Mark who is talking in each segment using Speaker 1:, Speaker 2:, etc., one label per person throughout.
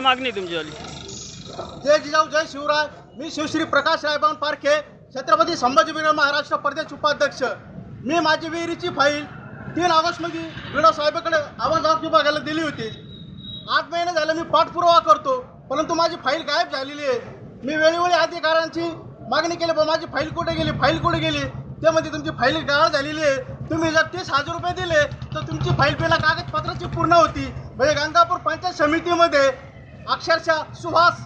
Speaker 1: मागणी तुमचीवाली
Speaker 2: जय जिजाऊ जय शिवराय. मी शिवश्री प्रकाश रायबान पारखे छत्रपती संभाजी महाराष्ट्र प्रदेश उपाध्यक्ष. मी माझी विहिरीची फाईल तीन ऑगस्टमध्ये विनोद साहेबाकडे आवाज विभागाला दिली होती. आठ महिने झाले मी पाठपुरावा करतो परंतु माझी फाईल गायब झालेली आहे. मी वेळोवेळी अधिकाऱ्यांची मागणी केली पण माझी फाईल कुठे गेली? फाईल कुठे गेली? ते म्हणजे तुमची फाईल गाळ झालेली आहे. तुम्ही जर तीस हजार रुपये दिले तर तुमची फाईल पेला कागदपत्राची पूर्ण होती. म्हणजे गंगापूर पंचायत समितीमध्ये अक्षरशः सुहास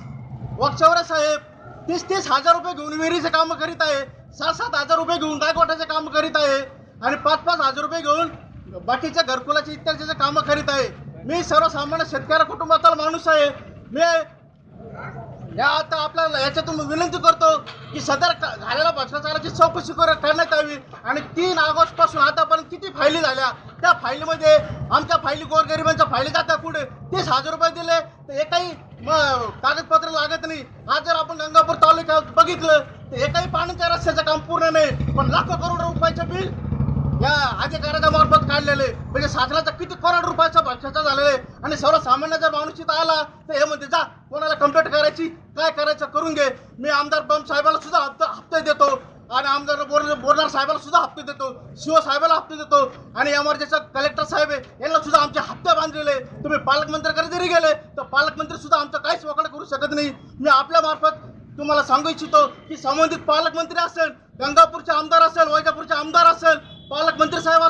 Speaker 2: वाकचौरे साहेब तीस तीस हजार रुपये घेऊन विहिरीचे कामं करीत आहे. सात सात हजार रुपये घेऊन गायकवाटाचे कामं करीत आहे. आणि पाच पाच हजार रुपये घेऊन बाकीच्या घरकुलाचे इत्यादीचे कामं करीत आहे. मी सर्वसामान्य शेतकऱ्या कुटुंबातला माणूस आहे. मी या आता आपल्याला याच्यातून विनंती करतो की सदर झालेल्या भ्रष्टाचाराची चौकशी कर- करण्यात यावी. आणि तीन ऑगस्टपासून आतापर्यंत किती फायली झाल्या? त्या फायलीमध्ये आमच्या फायली गोरगरिबांच्या फायली जातात कुठे? तीस हजार रुपये दिले. तर एकही कागदपत्र लागत नाही. आज जर आपण गंगापूर तालुक्यात बघितलं तर एकही पाण्याच्या रस्त्याचं काम पूर्ण नाही. पण लाखो करोड रुपयाचं बिल या अधिकाऱ्याच्या मार्फत काढलेले म्हणजे शासनाचा किती करोड रुपयाचा भ्रष्टाचार झालेले आहे? आणि सर्वसामान्य जर माणूस इथं आला तर हे म्हणते जा कोणाला कंप्लेंट करायची? काय करायचं? करून घे. मी आमदार बम साहेबाला सुद्धा हप्ता हप्ते देतो. आणि आमदार बोर बोरणार साहेबाला सुद्धा हप्ते देतो. शिव साहेबाला हप्ते देतो. आणि एमआरजेचा कलेक्टर साहेब आहे यांना सुद्धा आमचे हप्ते बांधलेले तुम्ही पालकमंत्र्याकडे जरी गेले तर पालकमंत्री सुद्धा आमचं काहीच वकडे करू शकत नाही. मी आपल्या मार्फत तुम्हाला सांगू इच्छितो की संबंधित पालकमंत्री असेल गंगापूरचे आमदार असेल वैजापूरचे आमदार असेल पालकमंत्री साहेब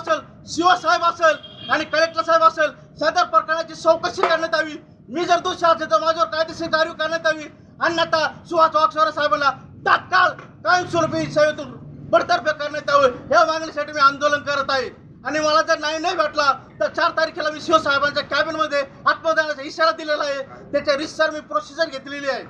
Speaker 2: शिवसाहेब साहेब असेल आणि कलेक्टर साहेब असेल सदर प्रकरणाची चौकशी करण्यात यावी. मी जर दोषी असेल तर माझ्यावर कायदेशीर कारवाई करण्यात यावी. अन्यथा सुहास वागसोरे साहेबांना तात्काळ कायमस्वरूपी सेवेतून बडतर्फे करण्यात यावं. या मागणीसाठी मी आंदोलन करत आहे. आणि मला जर नाही नाही भेटला तर चार तारखेला मी शिवसाहेबांच्या कॅबिनमध्ये आत्मदानाचा इशारा दिलेला आहे. त्याच्या रिसर मी प्रोसिजर घेतलेली आहे.